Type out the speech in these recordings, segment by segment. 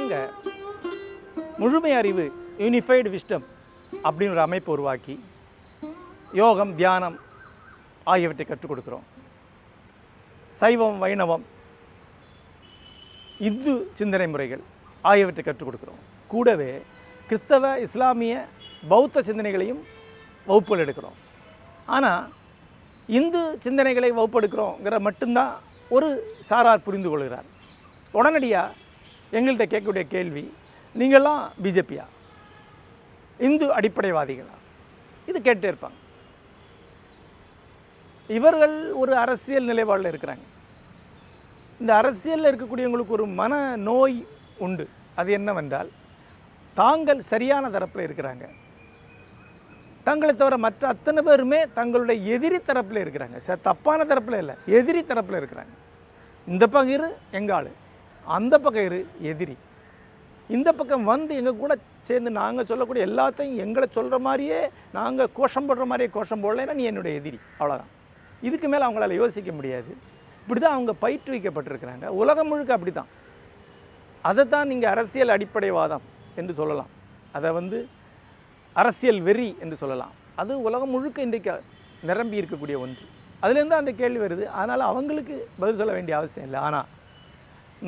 வாங்க. முழுமை அறிவு யூனிஃபைடு விஸ்டம் அப்படின்னு ஒரு அமைப்பு உருவாக்கி யோகம் தியானம் ஆகியவற்றை கற்றுக் கொடுக்குறோம். சைவம் வைணவம் இந்து சிந்தனை முறைகள் ஆகியவற்றை கற்றுக் கொடுக்குறோம். கூடவே கிறிஸ்தவ இஸ்லாமிய பௌத்த சிந்தனைகளையும் வகுப்புகள் எடுக்கிறோம். ஆனால் இந்து சிந்தனைகளை வகுப்பெடுக்கிறோங்கிற மட்டும்தான் ஒரு சாரார் புரிந்து கொள்கிறார். உடனடியாக எங்கள்கிட்ட கேட்கக்கூடிய கேள்வி நீங்கள்லாம் பிஜேபியா? இந்து அடிப்படைவாதிகளா? இது கேட்டே இருப்பாங்க. இவர்கள் ஒரு அரசியல் நிலைப்பாடில் இருக்கிறாங்க. இந்த அரசியலில் இருக்கக்கூடியவங்களுக்கு ஒரு மன நோய் உண்டு. அது என்னவென்றால் தாங்கள் சரியான தரப்பில் இருக்கிறாங்க. தங்களை தவிர மற்ற அத்தனை பேருமே தங்களுடைய எதிரி தரப்பில் இருக்கிறாங்க. சார் தப்பான தரப்பில் இல்லை எதிரி தரப்பில் இருக்கிறாங்க. இந்த பகிர் எங்கள் ஆள்? அந்த பக்கம் இரு எதிரி. இந்த பக்கம் வந்து எங்கள் கூட சேர்ந்து நாங்கள் சொல்லக்கூடிய எல்லாத்தையும் எங்களை சொல்கிற மாதிரியே நாங்கள் கோஷம் போடுற மாதிரியே கோஷம் போடலைன்னா நீ என்னுடைய எதிரி. அவ்வளோதான் இதுக்கு மேலே அவங்களால யோசிக்க முடியாது. இப்படி தான் அவங்க பயிற்றுவிக்கப்பட்டிருக்கிறாங்க. உலகம் முழுக்க அப்படி தான் அதை தான் நீங்கள் அரசியல் அடிப்படைவாதம் என்று சொல்லலாம். அதை வந்து அரசியல் வெறி என்று சொல்லலாம். அது உலகம் முழுக்க இன்றைக்கு நிரம்பி இருக்கக்கூடிய ஒன்று. அதுலேருந்து அந்த கேள்வி வருது. அதனால் அவங்களுக்கு பதில் சொல்ல வேண்டிய அவசியம் இல்லை. ஆனால்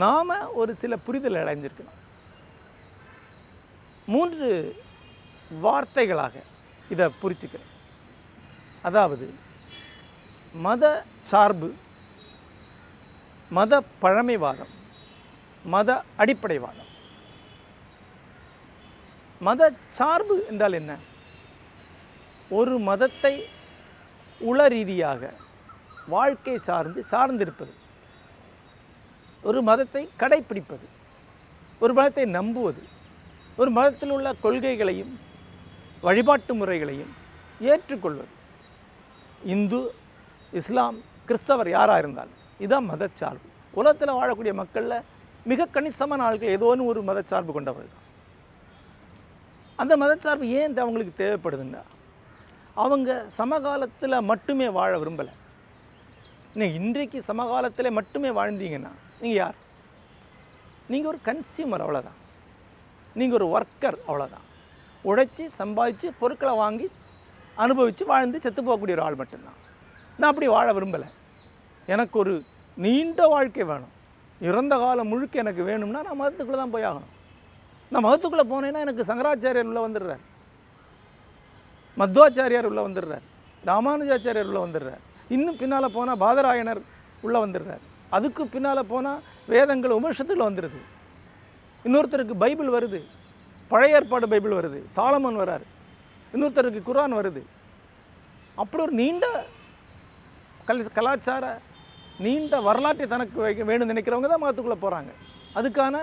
நாம் ஒரு சில புரிதல் அடைஞ்சிருக்கணும். மூன்று வார்த்தைகளாக இதை புரிச்சுக்கிறேன் அதாவது மத சார்பு மத பழமைவாதம் மத அடிப்படைவாதம். மத சார்பு என்றால் என்ன? ஒரு மதத்தை உள ரீதியாக வாழ்க்கை சார்ந்து சார்ந்திருப்பது. ஒரு மதத்தை கடைப்பிடிப்பது ஒரு மதத்தை நம்புவது ஒரு மதத்தில் உள்ள கொள்கைகளையும் வழிபாட்டு முறைகளையும் ஏற்றுக்கொள்வது. இந்து இஸ்லாம் கிறிஸ்தவர் யாராக இருந்தாலும் இதுதான் மதச்சார்பு. உலகத்தில் வாழக்கூடிய மக்களில் மிக கணிசமான ஆட்கள் ஏதோ ஒன்று ஒரு மதச்சார்பு கொண்டவர்கள் தான். அந்த மதச்சார்பு ஏன் அவங்களுக்கு தேவைப்படுதுன்னா அவங்க சமகாலத்தில் மட்டுமே வாழ விரும்பலை. நீங்கள் இன்றைக்கு சமகாலத்தில் மட்டுமே வாழ்ந்தீங்கன்னா நீங்கள் யார்? நீங்கள் ஒரு கன்சியூமர் அவ்வளோதான் நீங்கள் ஒரு ஒர்க்கர் அவ்வளோதான் உழைச்சி சம்பாதிச்சு பொருட்களை வாங்கி அனுபவித்து வாழ்ந்து செத்து போகக்கூடிய ஒரு ஆள் மட்டும்தான். நான் அப்படி வாழ விரும்பலை. எனக்கு ஒரு நீண்ட வாழ்க்கை வேணும். இறந்த காலம் முழுக்க எனக்கு வேணும்னா நான் மதத்துக்குள்ளே தான் போய் ஆகணும். நான் மதத்துக்குள்ளே போனேன்னா எனக்கு சங்கராச்சாரியர் உள்ளே வந்துடுறார். மத்வாச்சாரியார் உள்ளே வந்துடுறார். ராமானுஜாச்சாரியார் உள்ளே வந்துடுறார். இன்னும் பின்னால் போனால் பாதராயணர் உள்ளே வந்துடுறார். அதுக்கு பின்னால் போனால் வேதங்கள் உபனிஷத்துக்குள்ள வந்துடுது இன்னொருத்தருக்கு பைபிள் வருது. பழைய ஏற்பாடு பைபிள் வருது. சாலமன் வராரு. இன்னொருத்தருக்கு குரான் வருது. அப்படி ஒரு நீண்ட கல் கலாச்சார நீண்ட வரலாற்றை தனக்கு வைக்க வேணும்னு நினைக்கிறவங்க தான் மதத்துக்குள்ளே போகிறாங்க அதுக்கான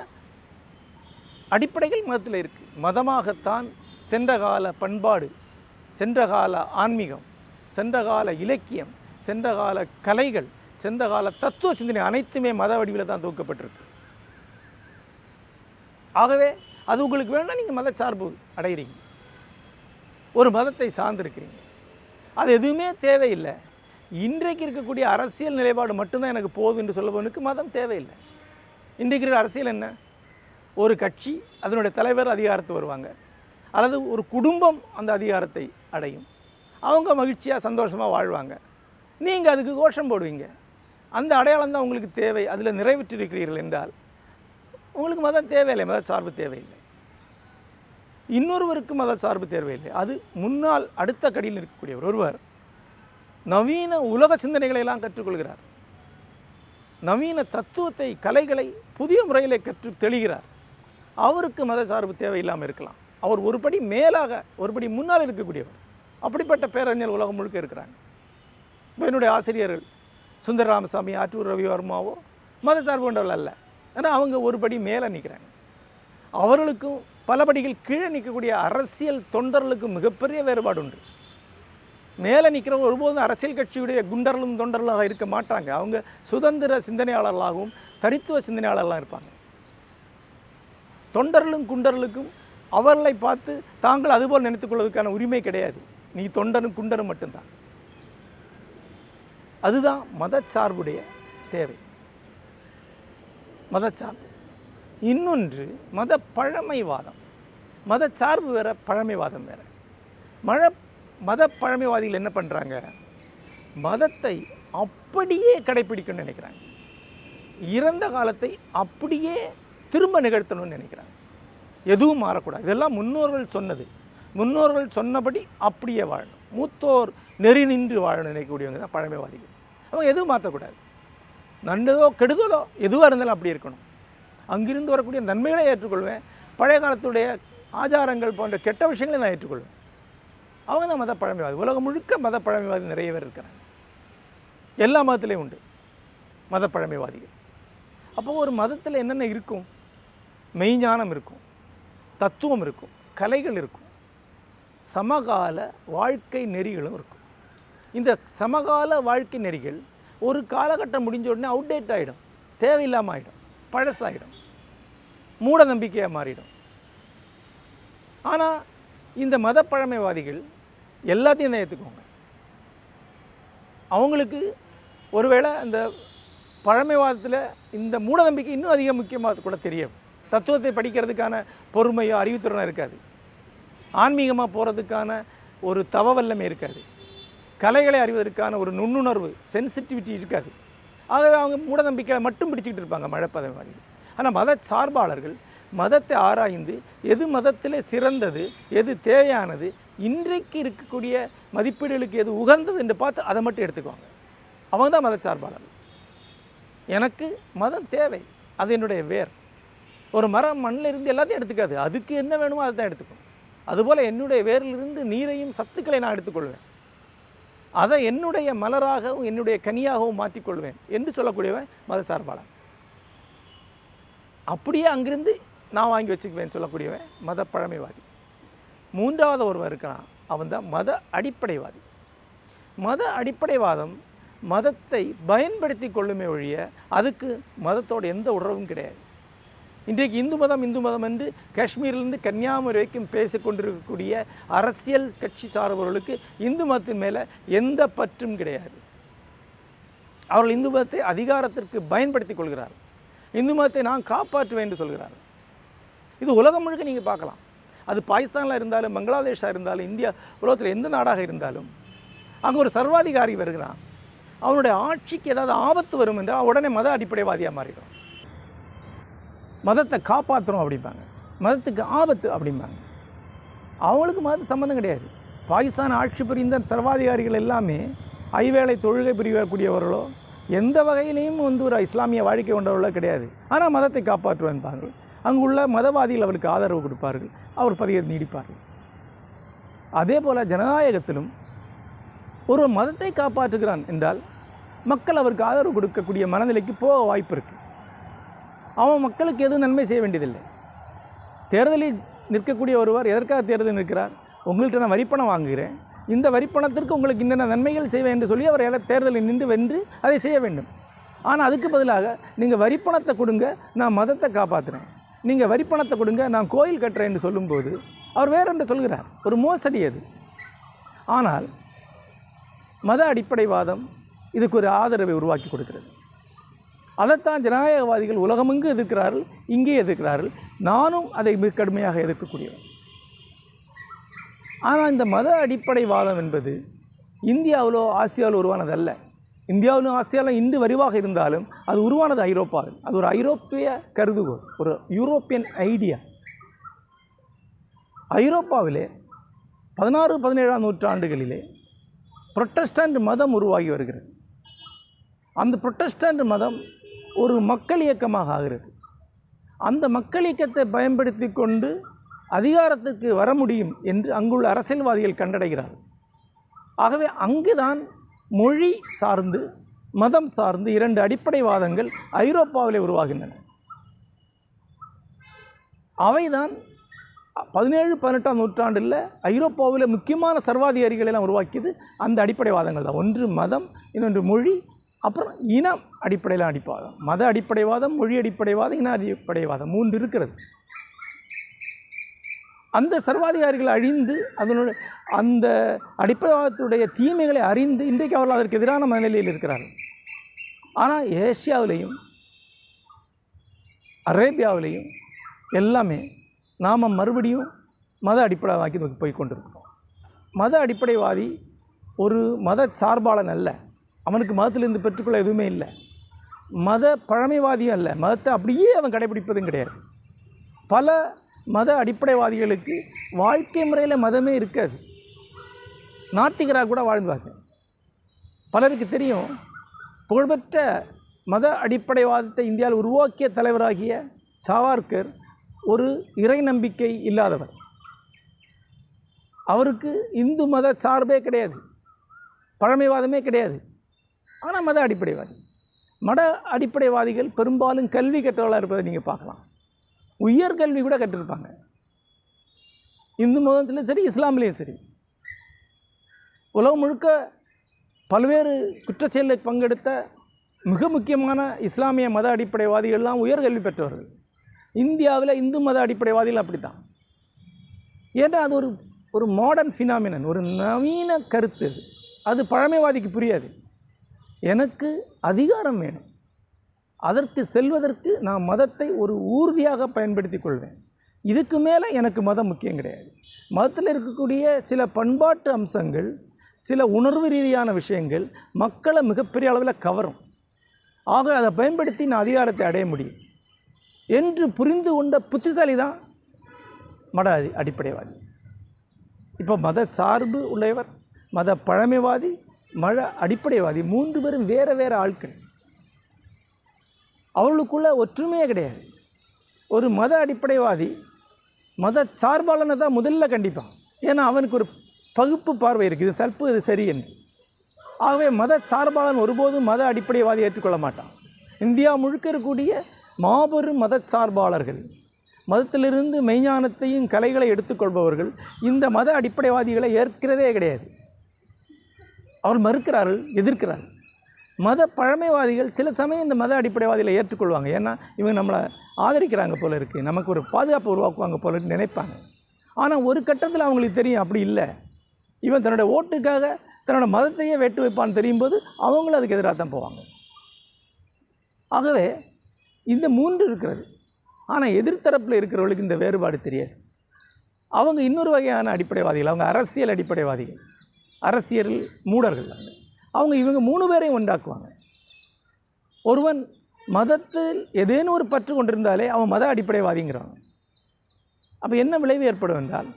அடிப்படைகள் மதத்தில் இருக்குது மதமாகத்தான் சென்ற கால பண்பாடு சென்ற கால ஆன்மீகம் சென்ற கால இலக்கியம் சென்ற கால கலைகள் சென்ற கால தத்துவ சிந்தனை அனைத்துமே மத வடிவில் தான் தூக்கப்பட்டிருக்கு ஆகவே அது உங்களுக்கு வேணும்னா நீங்கள் மதச்சார்பு அடைகிறீங்க ஒரு மதத்தை சார்ந்திருக்கிறீங்க. அது எதுவுமே தேவையில்லை. இன்றைக்கு இருக்கக்கூடிய அரசியல் நிலைப்பாடு மட்டும்தான் எனக்கு போதும் என்று சொல்லுபவனுக்கு மதம் தேவையில்லை. இன்றைக்கு இருக்கிற அரசியல் என்ன? ஒரு கட்சி அதனுடைய தலைவர் அதிகாரத்து வருவாங்க. அல்லது ஒரு குடும்பம் அந்த அதிகாரத்தை அடையும். அவங்க மகிழ்ச்சியாக சந்தோஷமாக வாழ்வாங்க. நீங்கள் அதுக்கு கோஷம் போடுவீங்க. அந்த அடையாளம் தான் உங்களுக்கு தேவை. அதில் நிறைவேற்றிருக்கிறீர்கள் என்றால் உங்களுக்கு மதம் தேவையில்லை மத சார்பு தேவையில்லை. இன்னொருவருக்கு மத சார்பு தேவையில்லை. அது முன்னால் அடுத்த கடியில் இருக்கக்கூடியவர் ஒருவர் நவீன உலக சிந்தனைகளை எல்லாம் கற்றுக்கொள்கிறார். நவீன தத்துவத்தை கலைகளை புதிய முறையில் கற்று தெளிகிறார். அவருக்கு மத சார்பு தேவையில்லாமல் இருக்கலாம். அவர் ஒருபடி மேலாக ஒருபடி முன்னால் இருக்கக்கூடியவர். அப்படிப்பட்ட பேரறிஞர் உலகம் முழுக்க இருக்கிறாங்க. இப்போ என்னுடைய ஆசிரியர்கள் சுந்தர ராமசாமி ஆற்றூர் ரவிவர்மாவோ மத சார்பு கொண்டவர்கள் அல்ல. ஆனால் அவங்க ஒரு படி மேலே நிற்கிறாங்க அவர்களுக்கும் பல படிகள் கீழே நிற்கக்கூடிய அரசியல் தொண்டர்களுக்கும் மிகப்பெரிய வேறுபாடு உண்டு. மேலே நிற்கிறவங்க ஒருபோதும் அரசியல் கட்சியுடைய குண்டர்களும் தொண்டர்களாக இருக்க மாட்டாங்க. அவங்க சுதந்திர சிந்தனையாளர்களாகவும் தனித்துவ சிந்தனையாளர்களாக இருப்பாங்க. தொண்டர்களும் குண்டர்களுக்கும் அவர்களை பார்த்து தாங்கள் அதுபோல் நினைத்துக் கொள்வதற்கான உரிமை கிடையாது. நீ தொண்டனும் குண்டனும் மட்டும்தான். அதுதான் மதச்சார்புடைய தேவை. மதச்சார்பு. இன்னொன்று மத பழமைவாதம் மத சார்பு பழமைவாதம் வேறு. மழ மத பழமைவாதிகள் என்ன பண்ணுறாங்க மதத்தை அப்படியே கடைப்பிடிக்கணும்னு நினைக்கிறாங்க. இறந்த காலத்தை அப்படியே திரும்ப நிகழ்த்தணும்னு நினைக்கிறாங்க. எதுவும் மாறக்கூடாது. இதெல்லாம் முன்னோர்கள் சொன்னது. முன்னோர்கள் சொன்னபடி அப்படியே வாழணும். மூத்தோர் நெறி நின்று வாழணும் நினைக்கக்கூடியவங்க தான் பழமைவாதிகள். அவங்க எதுவும் மாற்றக்கூடாது. நல்லதோ கெடுதலோ எதுவாக இருந்தாலும் அப்படி இருக்கணும். அங்கிருந்து வரக்கூடிய நன்மைகளை ஏற்றுக்கொள்வேன். பழைய காலத்துடைய ஆச்சாரங்கள் போன்ற கெட்ட விஷயங்களை நான் ஏற்றுக்கொள்வேன். அவங்க தான் மத பழமைவாதி உலகம் முழுக்க மத பழமைவாதி நிறைய பேர் இருக்கிறாங்க. எல்லா மதத்துலேயும் உண்டு மத பழமைவாதிகள் அப்போது ஒரு மதத்தில் என்னென்ன இருக்கும்? மெய்ஞானம் இருக்கும். தத்துவம் இருக்கும். கலைகள் இருக்கும். சமகால வாழ்க்கை நெறிகளும் இருக்கும். இந்த சமகால வாழ்க்கை நெறிகள் ஒரு காலகட்டம் முடிஞ்ச உடனே அவுடேட் ஆகிடும் தேவையில்லாமல் ஆகிடும் பழசாயிடும். மூட நம்பிக்கையாக மாறிடும். ஆனால் இந்த மத பழமைவாதிகள் எல்லாத்தையும் தான் ஏற்றுக்குவாங்க அவங்களுக்கு ஒருவேளை அந்த பழமைவாதத்தில் இந்த மூட நம்பிக்கை இன்னும் அதிக முக்கியமாக கூட தெரியும். தத்துவத்தை படிக்கிறதுக்கான பொறுமையோ அறிவுத்திறனோ இருக்காது. ஆன்மீகமாக போகிறதுக்கான ஒரு தவவல்லமை இருக்காது. கலைகளை அறிவதற்கான ஒரு நுண்ணுணர்வு சென்சிட்டிவிட்டி இருக்காது. ஆகவே அவங்க மூட நம்பிக்கையை மட்டும் பிடிச்சிக்கிட்டு இருப்பாங்க மழைப்பதவாதிகள் ஆனால் மத சார்பாளர்கள் மதத்தை ஆராய்ந்து எது மதத்தில் சிறந்தது எது தேவையானது இன்றைக்கு இருக்கக்கூடிய மதிப்பீடுகளுக்கு எது உகந்தது என்று பார்த்து அதை மட்டும் எடுத்துக்குவாங்க. அவங்க தான் மதச்சார்பாளர்கள் எனக்கு மதம் தேவை அது என்னுடைய வேர். ஒரு மரம் மண்ணில் இருந்து எல்லாத்தையும் எடுத்துக்காது. அதுக்கு என்ன வேணுமோ அதை தான் எடுத்துக்கும். அதுபோல் என்னுடைய வேரிலிருந்து நீரையும் சத்துக்களை நான் எடுத்துக்கொள்வேன். அதை என்னுடைய மலராகவும் என்னுடைய கனியாகவும் மாற்றிக்கொள்வேன் என்று சொல்லக்கூடியவன் மத சார்பாளன். அப்படியே அங்கிருந்து நான் வாங்கி வச்சுக்குவேன் சொல்லக்கூடியவன் மத பழமைவாதி. மூன்றாவது ஒருவன் இருக்கிறான். அவன் தான் மத அடிப்படைவாதி. மத அடிப்படைவாதம் மதத்தை பயன்படுத்தி கொள்ளுமே ஒழிய அதுக்கு மதத்தோட எந்த உறவும் கிடையாது. இன்றைக்கு இந்து மதம் இந்து மதம் என்று காஷ்மீரிலிருந்து கன்னியாகுமரி வரைக்கும் பேசிக்கொண்டிருக்கக்கூடிய அரசியல் கட்சி சார்பவர்களுக்கு இந்து மதத்தின் மேலே எந்த பற்றும் கிடையாது. அவர்கள் இந்து மதத்தை அதிகாரத்திற்கு பயன்படுத்திக் கொள்கிறார் இந்து மதத்தை நான் காப்பாற்றுவேன் என்று சொல்கிறார் இது உலகம் முழுக்க நீங்கள் பார்க்கலாம். அது பாகிஸ்தானில் இருந்தாலும் பங்களாதேஷாக இருந்தாலும் இந்தியா உலகத்தில் எந்த நாடாக இருந்தாலும் அங்கே ஒரு சர்வாதிகாரி வருகிறான். அவனுடைய ஆட்சிக்கு ஏதாவது ஆபத்து வரும் என்றால் உடனே மத அடிப்படைவாதியாக மாறிடும். மதத்தை காப்பாற்றுறோம் அப்படிம்பாங்க. மதத்துக்கு ஆபத்து அப்படிம்பாங்க. அவங்களுக்கு மத சம்மந்தம் கிடையாது. பாகிஸ்தான் ஆட்சி புரிந்த சர்வாதிகாரிகள் எல்லாமே ஐவேளை தொழுகை புரியக்கூடியவர்களோ எந்த வகையிலையும் வந்து ஒரு இஸ்லாமிய வாழ்க்கை கொண்டவர்களோ கிடையாது. ஆனால் மதத்தை காப்பாற்றுவேன்பாங்க. அங்குள்ள மதவாதிகள் அவருக்கு ஆதரவு கொடுப்பார்கள். அவர் பதவியை நீடிப்பார்கள். அதே போல் ஜனநாயகத்திலும் ஒரு மதத்தை காப்பாற்றுகிறான் என்றால் மக்கள் அவருக்கு ஆதரவு கொடுக்கக்கூடிய மனநிலைக்கு போக வாய்ப்பு இருக்குது அவன் மக்களுக்கு எதுவும் நன்மை செய்ய வேண்டியதில்லை. தேர்தலில் நிற்கக்கூடிய ஒருவர் எதற்காக தேர்தல் நிற்கிறார்? உங்கள்கிட்ட நான் வரிப்பணம் வாங்குகிறேன். இந்த வரிப்பணத்திற்கு உங்களுக்கு என்னென்ன நன்மைகள் செய்வேன் என்று சொல்லி அவர் எல்லாம் தேர்தலில் நின்று வென்று அதை செய்ய வேண்டும். ஆனால் அதுக்கு பதிலாக நீங்கள் வரிப்பணத்தை கொடுங்க நான் மதத்தை காப்பாற்றுறேன் நீங்கள் வரிப்பணத்தை கொடுங்க நான் கோயில் கட்டுறேன் என்று சொல்லும்போது அவர் வேறென்று சொல்கிறார். ஒரு மோசடி அது. ஆனால் மத அடிப்படைவாதம் இதுக்கு ஒரு ஆதரவை உருவாக்கி கொடுக்கிறது. அதைத்தான் ஜனநாயகவாதிகள் உலகமெங்கு எதிர்க்கிறார்கள் இங்கே எதிர்க்கிறார்கள். நானும் அதை மிக கடுமையாக எதிர்க்கக்கூடியவன். ஆனால் இந்த மத அடிப்படைவாதம் என்பது இந்தியாவிலோ ஆசியாவிலோ உருவானதல்ல. இந்தியாவிலும் ஆசியாவிலும் இன்று வரிவாக இருந்தாலும் அது உருவானது ஐரோப்பாவில். அது ஒரு ஐரோப்பிய கருதுகோள் ஒரு யூரோப்பியன் ஐடியா. ஐரோப்பாவிலே பதினாறு பதினேழாம் நூற்றாண்டுகளிலே புரொட்டஸ்டன்ட் மதம் உருவாகி வருகிறது. அந்த புரொட்டஸ்டன்ட் மதம் ஒரு மக்கள் இயக்கமாக ஆகிறது. அந்த மக்கள் இயக்கத்தை பயன்படுத்தி கொண்டு அதிகாரத்துக்கு வர முடியும் என்று அங்குள்ள அரசியல்வாதிகள் கண்டடைகிறார்கள். ஆகவே அங்குதான் மொழி சார்ந்து மதம் சார்ந்து இரண்டு அடிப்படைவாதங்கள் ஐரோப்பாவில் உருவாகின்றன. அவைதான் பதினேழு பதினெட்டாம் நூற்றாண்டில் ஐரோப்பாவில் முக்கியமான சர்வாதிகாரிகளெல்லாம் உருவாக்கியது அந்த அடிப்படைவாதங்கள் தான். ஒன்று மதம் இன்னொன்று மொழி அப்புறம் இனம் அடிப்படையில் அடிப்பாதம். மத அடிப்படைவாதம் மொழி அடிப்படைவாதம் இன அடிப்படைவாதம் மூன்று இருக்கிறது. அந்த சர்வாதிகாரிகள் அழிந்து அதனுடைய அந்த அடிப்படைவாதத்துடைய தீமைகளை அறிந்து இன்றைக்கு அவர்கள் அதற்கு எதிரான மனநிலையில் இருக்கிறார்கள். ஆனால் ஏசியாவிலையும் அரேபியாவிலையும் எல்லாமே நாம் மறுபடியும் மத அடிப்படைவாக்கி நோக்கி போய் கொண்டிருக்கிறோம். மத அடிப்படைவாதி ஒரு மத சார்பாளன் அல்ல. அவனுக்கு மதத்திலிருந்து பெற்றுக்கொள்ள எதுவுமே இல்லை. மத பழமைவாதியும் அல்ல. மதத்தை அப்படியே அவன் கடைபிடிப்பதும் கிடையாது. பல மத அடிப்படைவாதிகளுக்கு வாழ்க்கை முறையில் மதமே இருக்காது. நாத்திகராக கூட வாழ்ந்தாங்க பலருக்கு தெரியும் புகழ்பெற்ற மத அடிப்படைவாதத்தை இந்தியாவில் உருவாக்கிய தலைவராகிய சாவார்கர் ஒரு இறை நம்பிக்கை இல்லாதவர். அவருக்கு இந்து மத சார்பே கிடையாது. பழமைவாதமே கிடையாது. ஆனால் மத அடிப்படைவாதி. மத அடிப்படைவாதிகள் பெரும்பாலும் கல்வி கற்றவர்களாக இருப்பதை நீங்கள் பார்க்கலாம். உயர் கல்வி கூட கற்றிருப்பாங்க. இந்து மதத்திலும் சரி இஸ்லாம்லேயும் சரி. உலகம் முழுக்க பல்வேறு குற்றச்செயலில் பங்கெடுத்த மிக முக்கியமான இஸ்லாமிய மத அடிப்படைவாதிகள்லாம் உயர்கல்வி பெற்றவர்கள். இந்தியாவில் இந்து மத அடிப்படைவாதிகள் அப்படி தான் ஏன்னா அது ஒரு ஒரு மாடர்ன் ஃபினாமினன் ஒரு நவீன கருத்து. அது அது பழமைவாதிக்கு புரியாது. எனக்கு அதிகாரம் வேணும். அதற்கு செல்வதற்கு நான் மதத்தை ஒரு ஊர்தியாக பயன்படுத்தி கொள்வேன். இதுக்கு மேலே எனக்கு மதம் முக்கியம் கிடையாது. மதத்தில் இருக்கக்கூடிய சில பண்பாட்டு அம்சங்கள் சில உணர்வு ரீதியான விஷயங்கள் மக்களை மிகப்பெரிய அளவில் கவரும். ஆக அதை பயன்படுத்தி நான் அதிகாரத்தை அடைய முடியும். என்று புரிந்து கொண்ட புத்திசாலி தான் மத அடிப்படைவாதி. இப்போ மத சார்பு உள்ளவர் மத பழமைவாதி மழை அடிப்படைவாதி மூன்று பேரும் வேறு வேறு ஆட்கள். அவர்களுக்குள்ள ஒற்றுமையே கிடையாது. ஒரு மத அடிப்படைவாதி மத சார்பாளனை தான் முதல்ல கண்டிப்பான். ஏன்னா அவனுக்கு ஒரு பகுப்பு பார்வை இருக்குது இது தப்பு இது சரி என்று. ஆகவே மத சார்பாளன் ஒருபோதும் மத அடிப்படைவாதி ஏற்றுக்கொள்ள மாட்டான். இந்தியா முழுக்க இருக்கக்கூடிய மாபெரும் மத சார்பாளர்கள் மதத்திலிருந்து மெய்ஞானத்தையும் கலைகளை எடுத்துக்கொள்பவர்கள் இந்த மத அடிப்படைவாதிகளை ஏற்கிறதே கிடையாது. அவர்கள் மறுக்கிறார்கள் எதிர்க்கிறார்கள். மத பழமைவாதிகள் சில சமயம் இந்த மத அடிப்படைவாதிகளை ஏற்றுக்கொள்வாங்க. ஏன்னா இவங்க நம்மளை ஆதரிக்கிறாங்க போல இருக்குது நமக்கு ஒரு பாதுகாப்பு உருவாக்குவாங்க போல நினைப்பாங்க. ஆனால் ஒரு கட்டத்தில் அவங்களுக்கு தெரியும் அப்படி இல்லை. இவன் தன்னோட ஓட்டுக்காக தன்னோட மதத்தையே வெட்டு வைப்பான்னு தெரியும் போது அவங்களும் அதுக்கு எதிராக தான் போவாங்க. ஆகவே இந்த மூன்று இருக்கிறது. ஆனால் எதிர்த்தரப்பில் இருக்கிறவர்களுக்கு இந்த வேறுபாடு தெரியாது. அவங்க இன்னொரு வகையான அடிப்படைவாதிகள் அவங்க அரசியல் அடிப்படைவாதிகள். அரசியல் மூடர்கள் அவங்க அவங்க இவங்க மூணு பேரையும் உண்டாக்குவாங்க ஒருவன் மதத்தில் ஏதேனும் ஒரு பற்று கொண்டிருந்தாலே அவன் மத அடிப்படைவாதிங்கிறாங்க அப்போ என்ன விளைவு ஏற்படும் என்றால்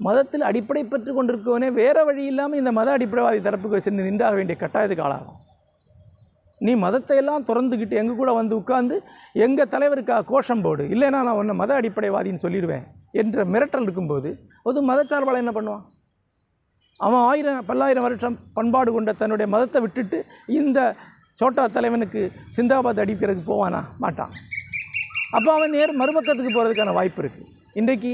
மதத்தில் அடிப்படை பற்று கொண்டிருக்கவனே வேறு வழி இல்லாமல் இந்த மத அடிப்படைவாதி தரப்புக்கு சென்று நின்றாக வேண்டிய கட்டாயத்துக்கு ஆளாகும். நீ மதத்தை எல்லாம் திறந்துக்கிட்டு எங்கள் கூட வந்து உட்காந்து எங்கள் தலைவருக்காக கோஷம் போடு இல்லைன்னா நான் உன்னை மத அடிப்படைவாதின்னு சொல்லிடுவேன் என்ற மிரட்டல் இருக்கும்போது ஒரு மதச்சார்பாளர் என்ன பண்ணுவான்? அவன் ஆயிரம் பல்லாயிரம் வருஷம் பண்பாடு கொண்ட தன்னுடைய மதத்தை விட்டுட்டு இந்த சோட்டா தலைவனுக்கு சிந்தாபாத் அடிக்கிறதுக்கு போவானா? மாட்டான். அப்போ அவன் நேர் மறுபக்கத்துக்கு போகிறதுக்கான வாய்ப்பு இருக்குது இன்றைக்கு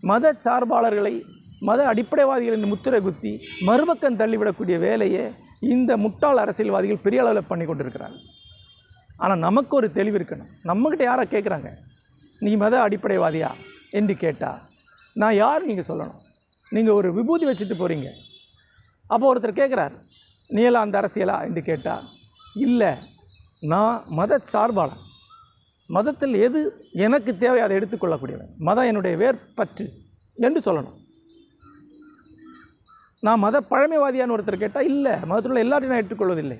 மத சார்பாளர்களை மத அடிப்படைவாதிகளின் முத்திரை குத்தி மறுபக்கம் தள்ளிவிடக்கூடிய வேலையை இந்த முட்டாள் அரசியல்வாதிகள் பெரிய அளவில் பண்ணி கொண்டிருக்கிறாங்க ஆனால் நமக்கு ஒரு தெளிவு இருக்கணும். நம்மக்கிட்ட யாரை கேட்குறாங்க நீ மத அடிப்படைவாதியா? என்று கேட்டால் நான் யார்? நீங்கள் சொல்லணும். நீங்கள் ஒரு விபூதி வச்சுட்டு போகிறீங்க அப்போ ஒருத்தர் கேட்குறார் நீ அந்த அரசியலா? என்று கேட்டால் இல்லை நான் மத சார்பாளன். மதத்தில் எது எனக்கு தேவை அதை எடுத்துக்கொள்ளக்கூடியவன் மதம் என்னுடைய வேர்பற்று என்று சொல்லணும். நான் மத பழமைவாதியான ஒருத்தர் கேட்டால் இல்லை மதத்தில் உள்ள எல்லாத்தையும் நான் ஏற்றுக்கொள்வதில்லை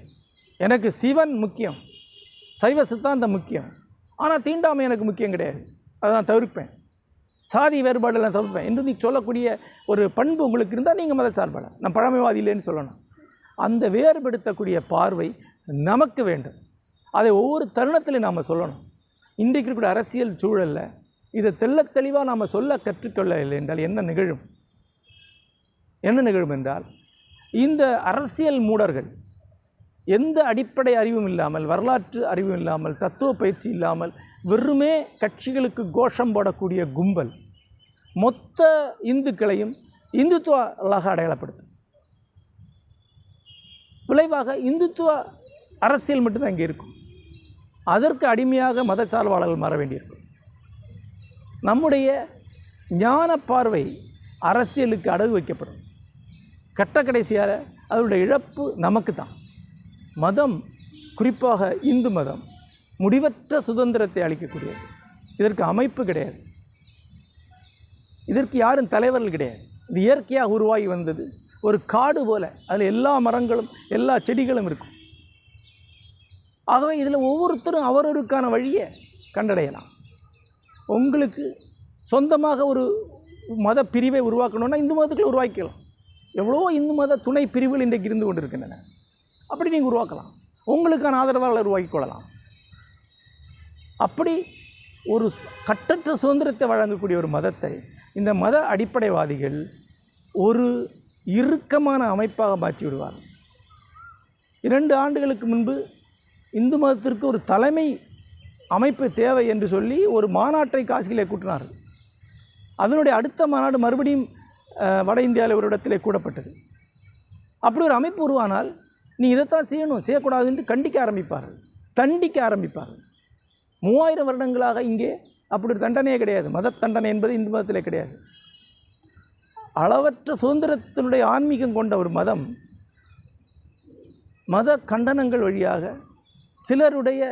எனக்கு சிவன் முக்கியம். சைவ சித்தாந்தம் முக்கியம். ஆனால் தீண்டாமை எனக்கு முக்கியம் கிடையாது. அதை நான் தவிர்ப்பேன். சாதி வேறுபாடு தவிர்ப்பேன். என்று நீ சொல்லக்கூடிய ஒரு பண்பு உங்களுக்கு இருந்தால் நீங்கள் மத சார்பாளர். நான் பழமைவாதி இல்லைன்னு சொல்லணும். அந்த வேறுபடுத்தக்கூடிய பார்வை நமக்கு வேண்டும். அதை ஒவ்வொரு தருணத்திலையும் நாம் சொல்லணும். இன்றைக்கு இருக்கிற அரசியல் சூழலில் இதை தெள்ளத் தெளிவாக நாம் சொல்ல கற்றுக்கொள்ளவில்லை என்றால் என்ன நிகழும்? என்ன நிகழும் என்றால் இந்த அரசியல் மூடர்கள் எந்த அடிப்படை அறிவும் இல்லாமல் வரலாற்று அறிவும் இல்லாமல் தத்துவ பயிற்சி இல்லாமல் வெறுமே கட்சிகளுக்கு கோஷம் போடக்கூடிய கும்பல் மொத்த இந்துக்களையும் இந்துத்துவலாக அடையாளப்படுத்தும். விளைவாக இந்துத்துவ அரசியல் மட்டும்தான் இங்கே இருக்கும். அதற்கு அடிமையாக மதச்சார்பாளர்கள் மாற வேண்டியிருக்கும். நம்முடைய ஞான பார்வை அரசியலுக்கு அடகு வைக்கப்படும். கட்ட கடைசியாக அதனுடைய இழப்பு நமக்கு தான் மதம் குறிப்பாக இந்து மதம் முடிவற்ற சுதந்திரத்தை அளிக்கக்கூடியது. இதற்கு அமைப்பு கிடையாது. இதற்கு யாரும் தலைவர்கள் கிடையாது. இது இயற்கையாக உருவாகி வந்தது. ஒரு காடு போல. அதில் எல்லா மரங்களும் எல்லா செடிகளும் இருக்கும். ஆகவே இதில் ஒவ்வொருத்தரும் அவரவருக்கான வழியை கண்டடையலாம். உங்களுக்கு சொந்தமாக ஒரு மத பிரிவை உருவாக்கணும்னா இந்து மதத்துக்குள்ள உருவாக்கிக்கலாம். எவ்வளோ இந்து மத துணை பிரிவுகள் இன்றைக்கு இருந்து கொண்டிருக்கின்றன. அப்படி நீங்கள் உருவாக்கலாம். உங்களுக்கான ஆதரவாளர் உருவாக்கி கொள்ளலாம். அப்படி ஒரு கட்டற்ற சுதந்திரத்தை வழங்கக்கூடிய ஒரு மதத்தை இந்த மத அடிப்படைவாதிகள் ஒரு இறுக்கமான அமைப்பாக மாற்றி விடுவார்கள். இரண்டு ஆண்டுகளுக்கு முன்பு இந்து மதத்திற்கு ஒரு தலைமை அமைப்பு தேவை என்று சொல்லி ஒரு மாநாட்டை காசியிலே கூட்டினார்கள். அதனுடைய அடுத்த மாநாடு மறுபடியும் வட இந்தியாவில் ஒரு இடத்திலே கூடப்பட்டது. அப்படி ஒரு அமைப்பு உருவானால் நீ இதைத்தான் செய்யணும் செய்யக்கூடாதுன்ட்டு கண்டிக்க ஆரம்பிப்பார்கள். தண்டிக்க ஆரம்பிப்பார்கள். மூவாயிரம் வருடங்களாக இங்கே அப்படி ஒரு தண்டனையே கிடையாது. மத தண்டனை என்பது இந்து மதத்திலே கிடையாது. அளவற்ற சுதந்திரத்தினுடைய ஆன்மீகம் கொண்ட ஒரு மதம் மத கண்டனங்கள் வழியாக சிலருடைய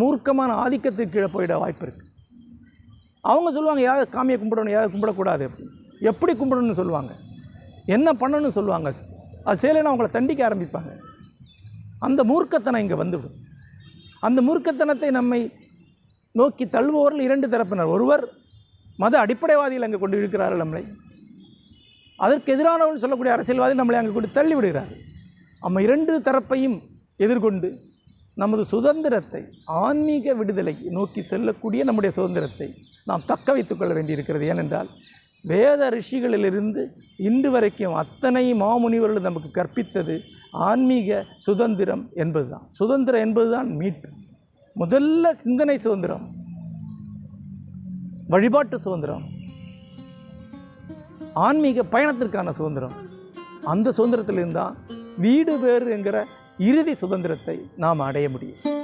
மூர்க்கமான ஆதிக்கத்துக்கு கீழே போயிட வாய்ப்பு இருக்குது அவங்க சொல்லுவாங்க யார் காமியை கும்பிடணும் யாரை கும்பிடக்கூடாது? அப்படின்னு எப்படி கும்பிடணும்னு சொல்லுவாங்க. என்ன பண்ணணும்னு சொல்லுவாங்க. அது செய்யலைன்னா அவங்கள தண்டிக்க ஆரம்பிப்பாங்க. அந்த மூர்க்கத்தனம் இங்கே வந்துவிடும். அந்த மூர்க்கத்தனத்தை நம்மை நோக்கி தள்ளுபவர்கள் இரண்டு தரப்பினர். ஒருவர் மத அடிப்படைவாதிகள் அங்கே கொண்டு இருக்கிறார்கள் நம்மளை. அதற்கு எதிரானவர்கள் சொல்லக்கூடிய அரசியல்வாதி நம்மளை அங்கே கொண்டு தள்ளிவிடுகிறார் நம்ம இரண்டு தரப்பையும் எதிர்கொண்டு நமது சுதந்திரத்தை ஆன்மீக விடுதலை நோக்கி செல்லக்கூடிய நம்முடைய சுதந்திரத்தை நாம் தக்க வைத்துக் கொள்ள வேண்டியிருக்கிறது. ஏனென்றால் வேத ரிஷிகளிலிருந்து இன்று வரைக்கும் அத்தனை மாமுனிவர்கள் நமக்கு கற்பித்தது ஆன்மீக சுதந்திரம் என்பதுதான். சுதந்திரம் என்பதுதான் மீட்பு. முதல்ல சிந்தனை சுதந்திரம் வழிபாட்டு சுதந்திரம் ஆன்மீக பயணத்திற்கான சுதந்திரம். அந்த சுதந்திரத்திலிருந்து தான் வீடு பேர் என்கிற இறுதி சுதந்திரத்தை நாம் அடைய முடியும்.